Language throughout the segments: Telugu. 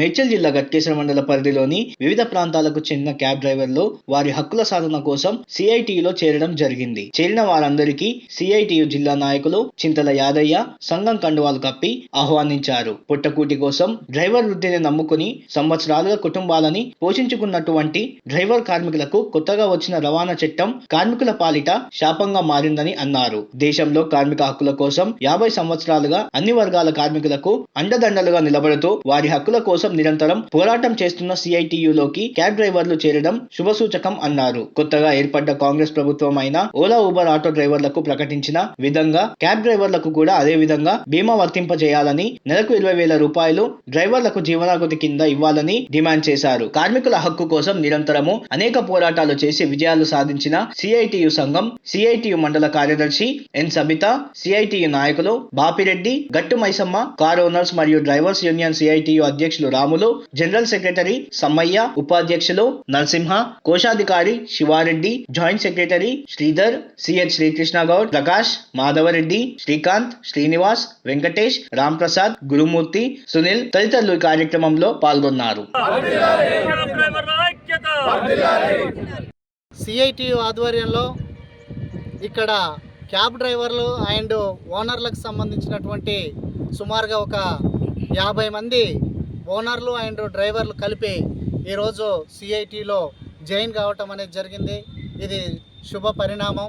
మేడ్చల్ జిల్లా గట్కేశ్వర మండల పరిధిలోని వివిధ ప్రాంతాలకు చెందిన క్యాబ్ డ్రైవర్లు వారి హక్కుల సాధన కోసం సిఐటియులో చేరడం జరిగింది. చేరిన వారందరికీ సిఐటియు జిల్లా నాయకులు చింతల యాదయ్య సంఘం కండువాలు కప్పి ఆహ్వానించారు. పుట్టకూటి కోసం డ్రైవర్ వృద్ధిని నమ్ముకుని సంవత్సరాలుగా కుటుంబాలని పోషించుకున్నటువంటి డ్రైవర్ కార్మికులకు కొత్తగా వచ్చిన రవాణా చట్టం కార్మికుల పాలిట శాపంగా మారిందని అన్నారు. దేశంలో కార్మిక హక్కుల కోసం యాభై సంవత్సరాలుగా అన్ని వర్గాల కార్మికులకు అండదండలుగా నిలబడుతూ వారి హక్కుల కోసం నిరంతరం పోరాటం చేస్తున్న సిఐటియులోకి క్యాబ్ డ్రైవర్లు చేరడం శుభసూచకం అన్నారు. కొత్తగా ఏర్పడ్డ కాంగ్రెస్ ప్రభుత్వం అయిన ఓలా ఊబర్ ఆటో డ్రైవర్లకు ప్రకటించిన విధంగా క్యాబ్ డ్రైవర్లకు కూడా అదే విధంగా బీమా వర్తింపజేయాలని నెలకు ఇరవై వేల రూపాయలు డ్రైవర్లకు జీవనాగతి కింద ఇవ్వాలని డిమాండ్ చేశారు. కార్మికుల హక్కు కోసం నిరంతరము అనేక పోరాటాలు చేసి విజయాలు సాధించిన సిఐటియు సంఘం సిఐటియు మండల కార్యదర్శి ఎన్ సబిత సిఐటియు నాయకులు బాపిరెడ్డి గట్టు మైసమ్మ కార్ ఓనర్స్ మరియు డ్రైవర్స్ యూనియన్ సిఐటియు అధ్యక్షులు రాములు జనరల్ సెక్రటరీ సమ్మయ్య ఉపాధ్యక్షులు నరసింహ కోశాధికారి Sivareddy joint secretary Sridhar CH Srikrishna Goud Prakash Madhavareddy Srikanth Srinivas Venkatesh Ram Prasad Gurumurthy Sunil తదితరులు ఈ కార్యక్రమంలో పాల్గొన్నారు. సిఐటి ఆధ్వర్యంలో ఇక్కడ క్యాబ్ డ్రైవర్లు అండ్ ఓనర్లకు సంబంధించినటువంటి సుమారుగా ఒక యాభై మంది ఓనర్లు అండ్ డ్రైవర్లు కలిపి ఈరోజు సిఐటిలో జాయిన్ కావటం అనేది జరిగింది. ఇది శుభ పరిణామం.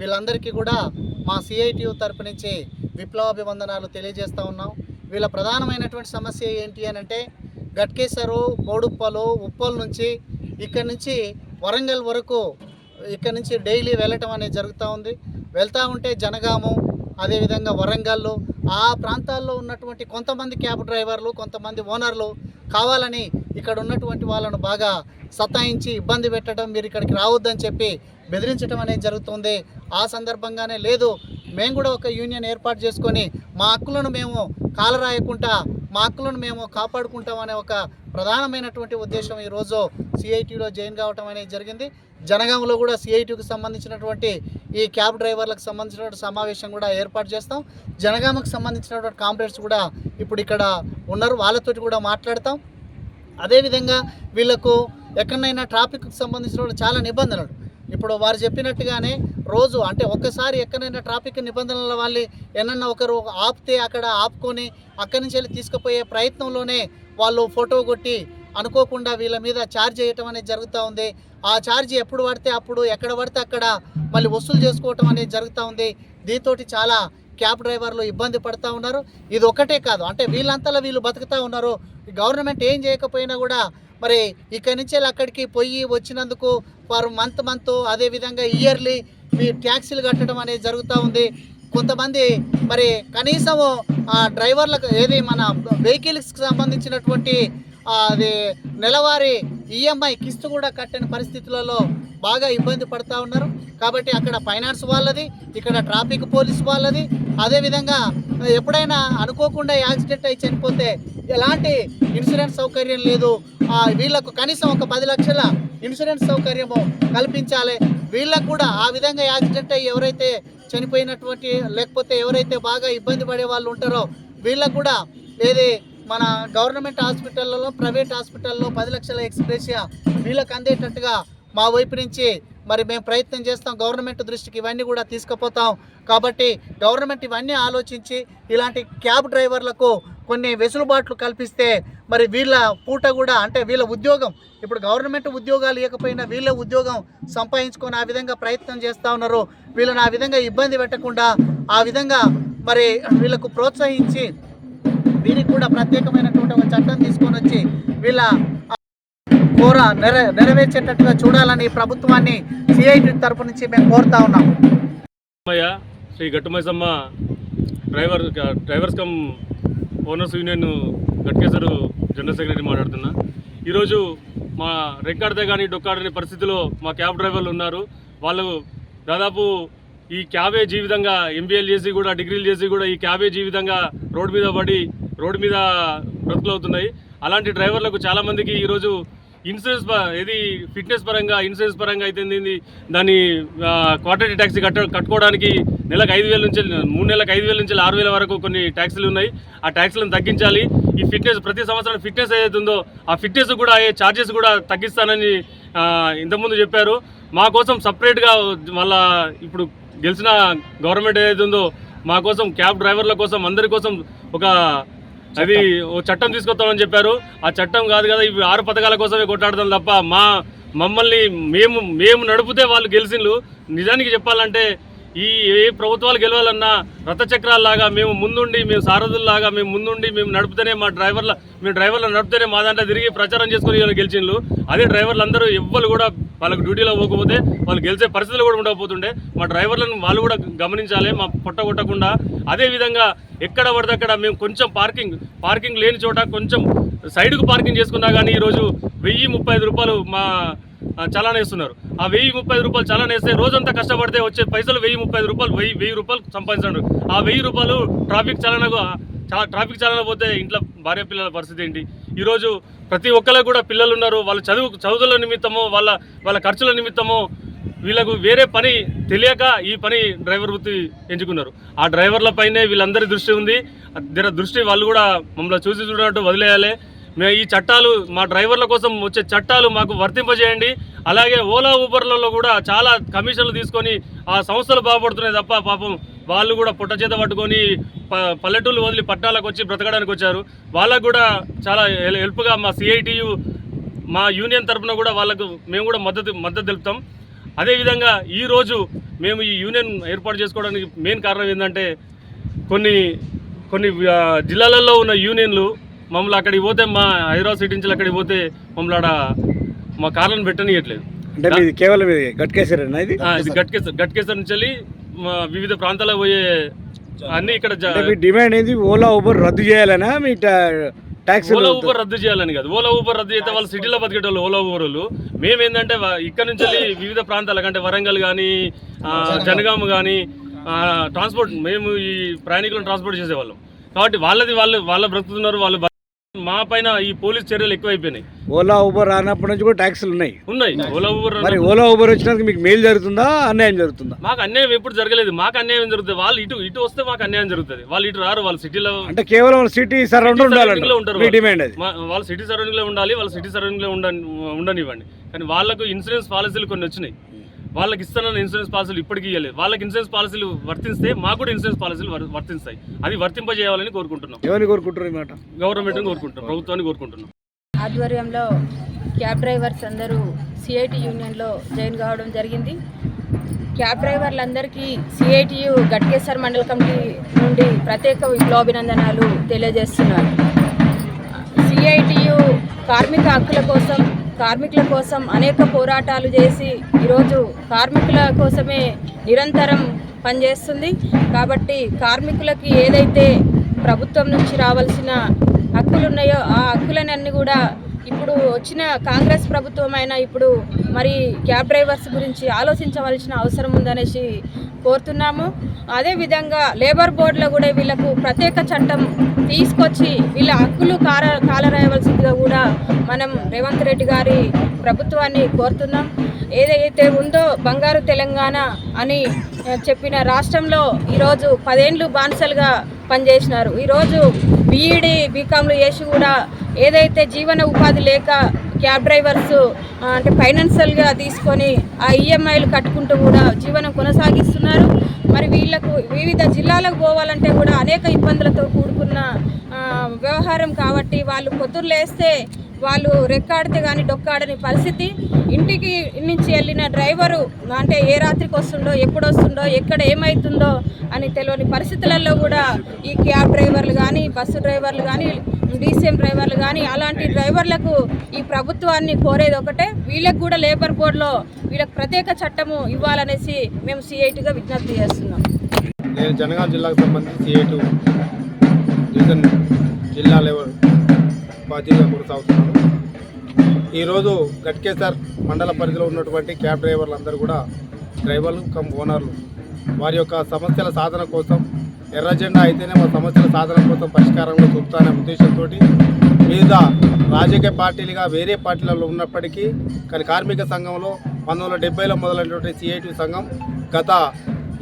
వీళ్ళందరికీ కూడా మా సిఐటియు తరపు నుంచి విప్లవాభివందనాలు తెలియజేస్తూ ఉన్నాం. వీళ్ళ ప్రధానమైనటువంటి సమస్య ఏంటి అని అంటే గట్కేశ్వరు బోడుప్పలు ఉప్పల్ నుంచి ఇక్కడ నుంచి వరంగల్ వరకు ఇక్కడ నుంచి డైలీ వెళ్ళటం అనేది జరుగుతూ ఉంది. వెళ్తూ ఉంటే జనగాము అదేవిధంగా వరంగల్ ఆ ప్రాంతాల్లో ఉన్నటువంటి కొంతమంది క్యాబ్ డ్రైవర్లు కొంతమంది ఓనర్లు కావాలని ఇక్కడ ఉన్నటువంటి వాళ్ళను బాగా సతాయించి ఇబ్బంది పెట్టడం మీరు ఇక్కడికి రావద్దని చెప్పి బెదిరించడం అనేది జరుగుతుంది. ఆ సందర్భంగానే లేదు మేము కూడా ఒక యూనియన్ ఏర్పాటు చేసుకొని మా హక్కులను మేము కాలరాయకుండా మా హక్కులను మేము కాపాడుకుంటాం అనే ఒక ప్రధానమైనటువంటి ఉద్దేశం ఈరోజు సిఐటిలో జాయిన్ కావటం అనేది జరిగింది. జనగాంలో కూడా సిఐటికి సంబంధించినటువంటి ఈ క్యాబ్ డ్రైవర్లకు సంబంధించినటువంటి సమావేశం కూడా ఏర్పాటు చేస్తాం. జనగామకు సంబంధించినటువంటి కాంప్లెక్స్ కూడా ఇప్పుడు ఇక్కడ ఉన్నారు. వాళ్ళతోటి కూడా మాట్లాడతాం. అదేవిధంగా వీళ్ళకు ఎక్కడైనా ట్రాఫిక్కి సంబంధించిన చాలా నిబంధనలు. ఇప్పుడు వారు చెప్పినట్టుగానే రోజు అంటే ఒక్కసారి ఎక్కడైనా ట్రాఫిక్ నిబంధనల వాళ్ళు ఏమన్నా ఒకరు ఆపితే అక్కడ ఆపుకొని అక్కడి నుంచి వెళ్ళి తీసుకుపోయే ప్రయత్నంలోనే వాళ్ళు ఫోటో కొట్టి అనుకోకుండా వీళ్ళ మీద ఛార్జ్ చేయటం అనేది జరుగుతూ ఉంది. ఆ ఛార్జ్ ఎప్పుడు పడితే అప్పుడు ఎక్కడ పడితే అక్కడ మళ్ళీ వసూలు చేసుకోవటం అనేది జరుగుతూ ఉంది. దీంతో చాలా క్యాబ్ డ్రైవర్లు ఇబ్బంది పడుతూ ఉన్నారు. ఇది ఒకటే కాదు అంటే వీళ్ళంతలా వీళ్ళు బతుకుతూ ఉన్నారు. గవర్నమెంట్ ఏం చేయకపోయినా కూడా మరి ఇక్కడి నుంచి వెళ్ళి అక్కడికి పోయి వచ్చినందుకు వారు మంత్ మంత్ అదేవిధంగా ఇయర్లీ మీ ట్యాక్సీలు కట్టడం అనేది జరుగుతూ ఉంది. కొంతమంది మరి కనీసం ఆ డ్రైవర్లకు ఏది మన వెహికల్స్కి సంబంధించినటువంటి అది నెలవారీ ఈఎంఐ కిస్తు కూడా కట్టని పరిస్థితులలో బాగా ఇబ్బంది పడుతూ ఉన్నారు. కాబట్టి అక్కడ ఫైనాన్స్ వాళ్ళది ఇక్కడ ట్రాఫిక్ పోలీస్ వాళ్ళది. అదేవిధంగా ఎప్పుడైనా అనుకోకుండా యాక్సిడెంట్ అయి చనిపోతే ఎలాంటి ఇన్సూరెన్స్ సౌకర్యం లేదు. వీళ్ళకు కనీసం ఒక పది లక్షల ఇన్సూరెన్స్ సౌకర్యము కల్పించాలి. వీళ్ళకు కూడా ఆ విధంగా యాక్సిడెంట్ అయ్యి ఎవరైతే చనిపోయినటువంటి లేకపోతే ఎవరైతే బాగా ఇబ్బంది పడే వాళ్ళు ఉంటారో వీళ్ళకు కూడా ఏది మన గవర్నమెంట్ హాస్పిటల్లో ప్రైవేట్ హాస్పిటల్లో పది లక్షల ఎక్స్ప్రెషియా వీళ్ళకి అందేటట్టుగా మా వైపు నుంచి మరి మేము ప్రయత్నం చేస్తాం. గవర్నమెంట్ దృష్టికి ఇవన్నీ కూడా తీసుకుపోతాం. కాబట్టి గవర్నమెంట్ ఇవన్నీ ఆలోచించి ఇలాంటి క్యాబ్ డ్రైవర్లకు కొన్ని వెసులుబాట్లు కల్పిస్తే మరి వీళ్ళ పూట కూడా అంటే వీళ్ళ ఉద్యోగం ఇప్పుడు గవర్నమెంట్ ఉద్యోగాలు ఇవ్వకపోయినా వీళ్ళ ఉద్యోగం సంపాదించుకొని ఆ విధంగా ప్రయత్నం చేస్తూ ఉన్నారు. వీళ్ళని ఆ విధంగా ఇబ్బంది పెట్టకుండా ఆ విధంగా మరి వీళ్ళకు ప్రోత్సహించి వీరికి కూడా ప్రత్యేకమైనటువంటి ఒక చట్టం తీసుకొని వచ్చి వీళ్ళ కోర నెర నెరవేర్చేటట్టుగా చూడాలని ప్రభుత్వాన్ని సిఐటి తరపు నుంచి మేము కోరుతా ఉన్నాం. అమ్మయ్య Shri Gattu Maisamma driver drivers cum owners union Ghatkesar general secretary మాట్లాడుతున్నా. ఈరోజు మా రెక్కాడితే కానీ డొక్కాడని పరిస్థితిలో మా క్యాబ్ డ్రైవర్లు ఉన్నారు. వాళ్ళు దాదాపు ఈ క్యాబే జీవితంగా ఎంబీఎల్ చేసి కూడా డిగ్రీలు చేసి కూడా ఈ క్యాబే జీవితంగా రోడ్డు మీద పడి రోడ్డు మీద బ్రతుకులు అవుతున్నాయి. అలాంటి డ్రైవర్లకు చాలామందికి ఈరోజు ఇన్సూరెన్స్ ప- ఏది ఫిట్నెస్ పరంగా ఇన్సూరెన్స్ పరంగా అయితే ఏంది దాని క్వార్టర్లీ ట్యాక్సీ కట్ట కట్టుకోవడానికి నెలకు ఐదు వేల నుంచి మూడు నెలలకు ఐదు వేల నుంచి ఆరు వేల వరకు కొన్ని ట్యాక్సీలు ఉన్నాయి. ఆ ట్యాక్సీలను తగ్గించాలి. ఈ ఫిట్నెస్ ప్రతి సంవత్సరం ఫిట్నెస్ ఏదైతుందో ఆ ఫిట్నెస్ కూడా అయ్యే ఛార్జెస్ కూడా తగ్గిస్తానని ఇంతకుముందు చెప్పారు. మా కోసం సపరేట్గా మళ్ళా ఇప్పుడు గెలిచిన గవర్నమెంట్ ఏదైతుందో ఉందో మా కోసం క్యాబ్ డ్రైవర్ల కోసం అందరి కోసం ఒక అది ఓ చట్టం తీసుకొస్తామని చెప్పారు. ఆ చట్టం కాదు కదా ఇవి ఆరు పథకాల కోసమే కొట్లాడతాం తప్ప మా మమ్మల్ని మేము మేము నడిపితే వాళ్ళు గెలిచిండ్రు నిజానికి చెప్పాలంటే ఈ ఏ ప్రభుత్వాలు గెలవాలన్నా రథచక్రాల్లాగా మేము ముందుండి మేము సారథుల్లాగా మేము ముందుండి మేము నడిపితేనే మా డ్రైవర్ల మేము డ్రైవర్లు నడిపితేనే మా దాంట్లో తిరిగి ప్రచారం చేసుకుని వీళ్ళు గెలిచిండ్రు అదే డ్రైవర్లు అందరూ ఎవ్వరు కూడా వాళ్ళకి డ్యూటీలో పోకపోతే వాళ్ళు గెలిచే పరిస్థితులు కూడా ఉండకపోతుండే. మా డ్రైవర్లను వాళ్ళు కూడా గమనించాలి మా పొట్ట కొట్టకుండా. అదేవిధంగా ఎక్కడ పడితే అక్కడ మేము కొంచెం పార్కింగ్ పార్కింగ్ లేని చోట కొంచెం సైడ్కు పార్కింగ్ చేసుకున్నా కానీ ఈరోజు వెయ్యి ముప్పై ఐదు రూపాయలు మా ఆ, వేస్తున్నారు. ఆ వెయ్యి ముప్పై ఐదు రూపాయలు చలానా వేస్తే రోజంతా కష్టపడితే వచ్చే పైసలు వెయ్యి ముప్పై ఐదు రూపాయలు వెయ్యి వెయ్యి రూపాయలు సంపాదించాడు ఆ వెయ్యి రూపాయలు ట్రాఫిక్ చలనకు చాలా ట్రాఫిక్ చాలా పోతే ఇంట్లో భార్య పిల్లల పరిస్థితి ఏంటి? ఈరోజు ప్రతి ఒక్కరికి కూడా పిల్లలు ఉన్నారు వాళ్ళ చదువు చదువుల నిమిత్తమో వాళ్ళ వాళ్ళ ఖర్చుల నిమిత్తమో వీళ్ళకు వేరే పని తెలియక ఈ పని డ్రైవర్ వృత్తి ఎంచుకున్నారు. ఆ డ్రైవర్ల పైనే వీళ్ళందరి దృష్టి ఉంది. దీని దృష్టి వాళ్ళు కూడా మమ్మల్ని చూసి చూడటం వదిలేయాలి. మేము ఈ చట్టాలు మా డ్రైవర్ల కోసం వచ్చే చట్టాలు మాకు వర్తింపజేయండి. అలాగే ఓలా ఊబర్లలో కూడా చాలా కమిషన్లు తీసుకొని ఆ సంస్థలు బాగుపడుతున్నాయి తప్ప పాపం వాళ్ళు కూడా పుట్ట చేత పట్టుకొని పల్లెటూళ్ళు వదిలి పట్టణాలకు వచ్చి బ్రతకడానికి వచ్చారు. వాళ్ళకు కూడా చాలా హెల్- హెల్ప్గా మా సిఐటియు మా యూనియన్ తరఫున కూడా వాళ్ళకు మేము కూడా మద్దతు మద్దతు తెలుపుతాం. అదేవిధంగా ఈరోజు మేము ఈ యూనియన్ ఏర్పాటు చేసుకోవడానికి మెయిన్ కారణం ఏంటంటే కొన్ని కొన్ని జిల్లాలలో ఉన్న యూనియన్లు మమ్మల్ని అక్కడికి పోతే మా హైదరాబాద్ సిటీ నుంచి అక్కడికి పోతే మమ్మల్ని ఆడ మా కార్లను పెట్టనియట్లేదు. అంటే కేవలం ఇది ఇది? గట్కేసర్ గట్కేసర్ నుంచి వెళ్ళి వివిధ ప్రాంతాలకు పోయే అన్ని ఇక్కడ మీ డిమాండ్ ఏంది? ఓలా ఊబర్ రద్దు చేయాలనా? మీ ట్యాక్సీ ఓలా ఊబర్ రద్దు చేయాలని కాదు. ఓలా ఊబర్ రద్దు చేస్తే వాళ్ళు సిటీలో బతికేటోళ్ళు ఓలా ఊబర్ వాళ్ళు. మేము ఏంటంటే వ- ఇక్కడ నుంచి వెళ్ళి వివిధ ప్రాంతాలకు అంటే వరంగల్ కానీ జనగామ కానీ ట్రాన్స్పోర్ట్ మేము ఈ ప్రయాణికులను ట్రాన్స్పోర్ట్ చేసేవాళ్ళం. కాబట్టి వాళ్ళది వాళ్ళు వాళ్ళ బ్రతుకుతున్నారు వాళ్ళు మా పైన ఈ పోలీస్ చర్యలు ఎక్కువైపోయినాయి. ఓలా ఊబర్ రానప్పటి నుంచి కూడా ట్యాక్సీలు ఉన్నాయి. ఉన్నాయి. ఓలా ఊబర్ మరి ఓలా ఊబర్ వచ్చినందుకు మీకు మేలు జరుగుతుందా? అన్యాయం జరుగుతుందా? మాకు అన్యాయం ఎప్పుడు జరగలేదు. మాకు అన్యాయం జరుగుతుంది. వాళ్ళు ఇటు ఇటు వస్తే మాకు అన్యాయం జరుగుతుంది. వాళ్ళు ఇటు రారు వాళ్ళు సిటీలో అంటే కేవలం సిటీ సరౌండ్ surrounding లో ఉండాలంట ఉంటారు మీ వాళ్ళు. డిమాండ్ అది. వాళ్ళు సిటీ సరౌండింగ్లో ఉండాలి వాళ్ళు సిటీ సరౌండింగ్లో ఉండ ఉండనివ్వండి. కానీ వాళ్ళకు ఇన్సూరెన్స్ పాలసీలు కొన్ని వచ్చినాయి. వాళ్ళకి ఇస్తున్న ఇన్సూరెన్స్ పాలసీలు ఇప్పటికీ ఇవ్వలేదు. వాళ్ళకి ఇన్సూరెన్స్ పాలసీలు వర్తిస్తే మాకు కూడా ఇన్సూరెన్స్ పాలసీలు వర్- వర్తిస్తాయి. అది వర్తింపజేయాలని కోరుకుంటున్నాం. ఎవరిని కోరుకుంటారు ఈ మాట? గవర్నమెంట్ని కోరుకుంటున్నాం. ప్రభుత్వాన్ని కోరుకుంటున్నాం. ఆధ్వర్యంలో క్యాబ్ డ్రైవర్స్ అందరూ సిఐటి యూనియన్లో జాయిన్ కావడం జరిగింది. క్యాబ్ డ్రైవర్లందరికీ సిఐటియు గట్కేశ్వర్ మండల కమిటీ నుండి ప్రత్యేక విప్లవాభినందనాలు తెలియజేస్తున్నారు. సిఐటియు కార్మిక హక్కుల కోసం కార్మికుల కోసం అనేక పోరాటాలు చేసి ఈరోజు కార్మికుల కోసమే నిరంతరం పనిచేస్తుంది. కాబట్టి కార్మికులకి ఏదైతే ప్రభుత్వం నుంచి రావాల్సిన హక్కులు ఉన్నాయో ఆ హక్కులన్నీ కూడా ఇప్పుడు వచ్చిన కాంగ్రెస్ ప్రభుత్వం అయినా ఇప్పుడు మరి క్యాబ్ డ్రైవర్స్ గురించి ఆలోచించవలసిన అవసరం ఉందనేసి కోరుతున్నాము. అదేవిధంగా లేబర్ బోర్డులో కూడా వీళ్ళకు ప్రత్యేక చట్టం తీసుకొచ్చి వీళ్ళ హక్కులు కార కాలరాయవలసిందిగా కూడా మనం రేవంత్ రెడ్డి గారి ప్రభుత్వాన్ని కోరుతున్నాం. ఏదైతే ఉందో బంగారు తెలంగాణ అని చెప్పిన రాష్ట్రంలో ఈరోజు పదేండ్లు బానిసలుగా పనిచేసినారు. ఈరోజు బీఈడి బీకామ్లు చేసి కూడా ఏదైతే జీవన ఉపాధి లేక క్యాబ్ డ్రైవర్స్ అంటే ఫైనాన్షియల్గా తీసుకొని ఆ ఈఎంఐలు కట్టుకుంటూ కూడా జీవనం కొనసాగిస్తున్నారు. మరి వీళ్ళకు వివిధ జిల్లాలకు పోవాలంటే కూడా అనేక ఇబ్బందులతో కూడుకున్న వ్యవహారం కాబట్టి వాళ్ళు పొద్దుర్లేస్తే వాళ్ళు రెక్కాడితే కానీ డొక్కాడని పరిస్థితి. ఇంటికి నుంచి వెళ్ళిన డ్రైవరు అంటే ఏ రాత్రికి వస్తుండో ఎప్పుడు వస్తుండో ఎక్కడ ఏమవుతుందో అని తెలియని పరిస్థితులలో కూడా ఈ క్యాబ్ డ్రైవర్లు కానీ బస్సు డ్రైవర్లు కానీ డీసీఎం డ్రైవర్లు కానీ అలాంటి డ్రైవర్లకు ఈ ప్రభుత్వాన్ని కోరేది ఒకటే. వీళ్ళకు కూడా లేబర్ బోర్డులో వీళ్ళకి ప్రత్యేక చట్టము ఇవ్వాలనేసి మేము సిఐటిగా విజ్ఞప్తి చేస్తున్నాం. నేను జనగాం జిల్లాకు సంబంధించి సిఐటు డివిజన్ జిల్లా లెవెల్ బాధ్యతగా కొనసాగుతున్నాను ఈరోజు గట్కేసార్ మండల పరిధిలో ఉన్నటువంటి క్యాబ్ డ్రైవర్లు అందరూ కూడా డ్రైవర్లు కమ్ ఓనర్లు. వారి యొక్క సమస్యల సాధన కోసం ఎర్ర జెండా అయితేనే మా సమస్యల సాధన కోసం పరిష్కారంలో చూపుతానే ఉద్దేశంతో వివిధ రాజకీయ పార్టీలుగా వేరే పార్టీలలో ఉన్నప్పటికీ కానీ కార్మిక సంఘంలో పంతొమ్మిది వందల డెబ్బైలో మొదలైనటువంటి సిఐటి సంఘం గత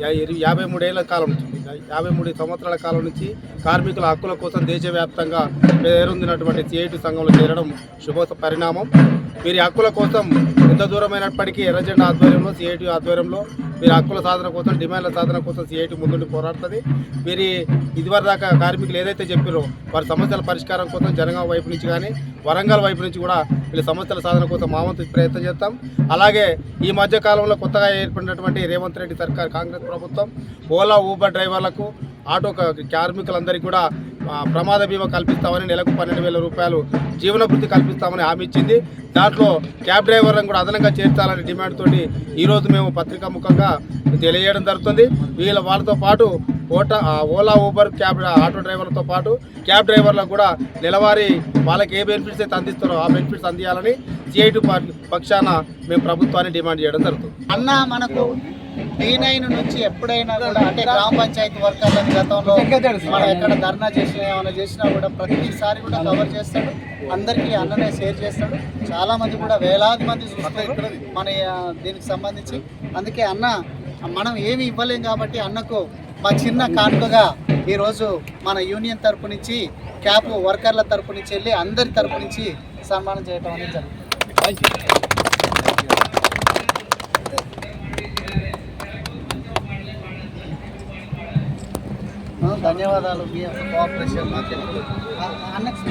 యాభై మూడేళ్ళ కాలం నుంచి యాభై మూడు సంవత్సరాల కాలం నుంచి కార్మికుల హక్కుల కోసం దేశవ్యాప్తంగా పేరొందినటువంటి సిఐటి సంఘంలో చేరడం శుభ పరిణామం. వీరి హక్కుల కోసం ఎంత దూరమైనప్పటికీ ఎర్రజెండా ఆధ్వర్యంలో సిఐటి ఆధ్వర్యంలో వీరి హక్కుల సాధన కోసం డిమాండ్ల సాధన కోసం సిఐటి ముందుండి పోరాడుతుంది. వీరి ఇదివరదాకా కార్మికులు ఏదైతే చెప్పారో వారి సమస్యల పరిష్కారం కోసం జనగాం వైపు నుంచి కానీ వరంగల్ వైపు నుంచి కూడా వీళ్ళ సమస్యల సాధన కోసం మావంతు ప్రయత్నం చేస్తాం. అలాగే ఈ మధ్య కాలంలో కొత్తగా ఏర్పడినటువంటి రేవంత్ రెడ్డి సర్కార్ కాంగ్రెస్ ప్రభుత్వం ఓలా ఊబర్ డ్రైవర్లకు ఆటో కార్మికులందరికీ కూడా ప్రమాద బీమా కల్పిస్తామని నెలకు పన్నెండు వేల రూపాయలు జీవనభృతి కల్పిస్తామని హామీ ఇచ్చింది. దాంట్లో క్యాబ్ డ్రైవర్లను కూడా అదనంగా చేర్చాలని డిమాండ్ తోటి ఈరోజు మేము పత్రికా ముఖంగా తెలియజేయడం జరుగుతుంది. వీళ్ళ వాళ్ళతో పాటు ఓటా ఓలా ఊబర్ క్యాబ్ ఆటో డ్రైవర్లతో పాటు క్యాబ్ డ్రైవర్లకు కూడా నెలవారీ వాళ్ళకి ఏ బెనిఫిట్స్ అయితే అందిస్తారో ఆ బెనిఫిట్స్ అందియాలని సిఐటి పక్షాన మేము ప్రభుత్వాన్ని డిమాండ్ చేయడం జరుగుతుంది. అన్న మనకు డి నైన్ నుంచి ఎప్పుడైనా కూడా అంటే గ్రామ పంచాయతీ వర్కర్లను గతంలో మనం ఎక్కడ ధర్నా చేసినా ఏమైనా చేసినా కూడా ప్రతిసారి కూడా కవర్ చేస్తాడు. అందరికీ అన్ననే షేర్ చేస్తాడు. చాలా మంది కూడా వేలాది మంది చూస్తారు మన దీనికి సంబంధించి. అందుకే అన్న మనం ఏమి ఇవ్వలేం కాబట్టి అన్నకు మా చిన్న కానుకగా ఈరోజు మన యూనియన్ తరపు నుంచి క్యాప్ వర్కర్ల తరపు నుంచి వెళ్ళి అందరి తరపు నుంచి సన్మానం చేయడం అనేది జరుగుతుంది. ధన్యవాదాలు. మీ యొక్క కోఆపరేషన్ మాకు అన్నకు